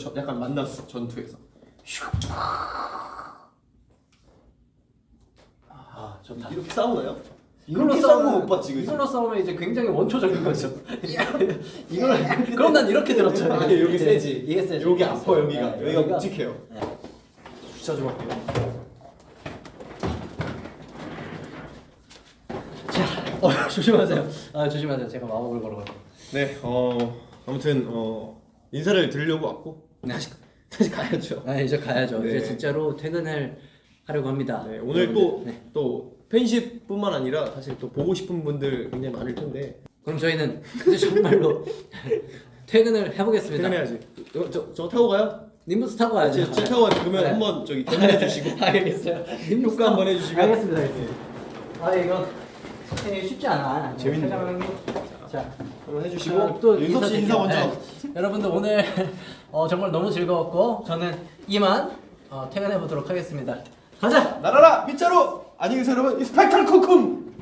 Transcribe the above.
저- 약간 만났어 전투에서. 아 좋다. 이렇게 싸우나요? 이걸로 이렇게 싸우는 거 못 봤지, 그치? 이걸로 싸우면 이제 굉장히 원초적인 거죠. 이걸 그럼 난 이렇게 들었죠. 아, 여기 세지. 이게 세지. 여기 아파 여기가. 네, 여기가 묵직해요. 네. 주차 좀 할게요. 자, 어, 조심하세요. 아 조심하세요. 제가 마법을 걸어가지고. 네, 어 아무튼 어 인사를 드리려고 왔고 다시 다시 가야죠. 아 이제 가야죠. 네. 이제 진짜로 퇴근을 하려고 합니다. 네, 오늘 또 네. 또 팬십뿐만 아니라 사실 또 보고 싶은 분들 굉장히 많을 텐데 그럼 저희는 이제 정말로 퇴근을 해보겠습니다. 퇴근해야지. 저, 저, 저 타고 가요? 님부스 타고 가야죠. 제, 제 타고 가요. 그러면 네. 한번 저기 대문해 주시고 알겠어요. 효과 한번 해주시면 알겠습니다. 알겠습니다. 아 이거 쉽지 않아. 재밌네. 자, 한번 해주시고 자, 또 윤섭 씨 인사. 먼저. 네. 여러분들 오늘 어, 정말 너무 즐거웠고 저는 이만 어, 퇴근해 보도록 하겠습니다. 가자. 날아라 빗자루 안녕히 계세요 여러분. 스펙탈 코쿰.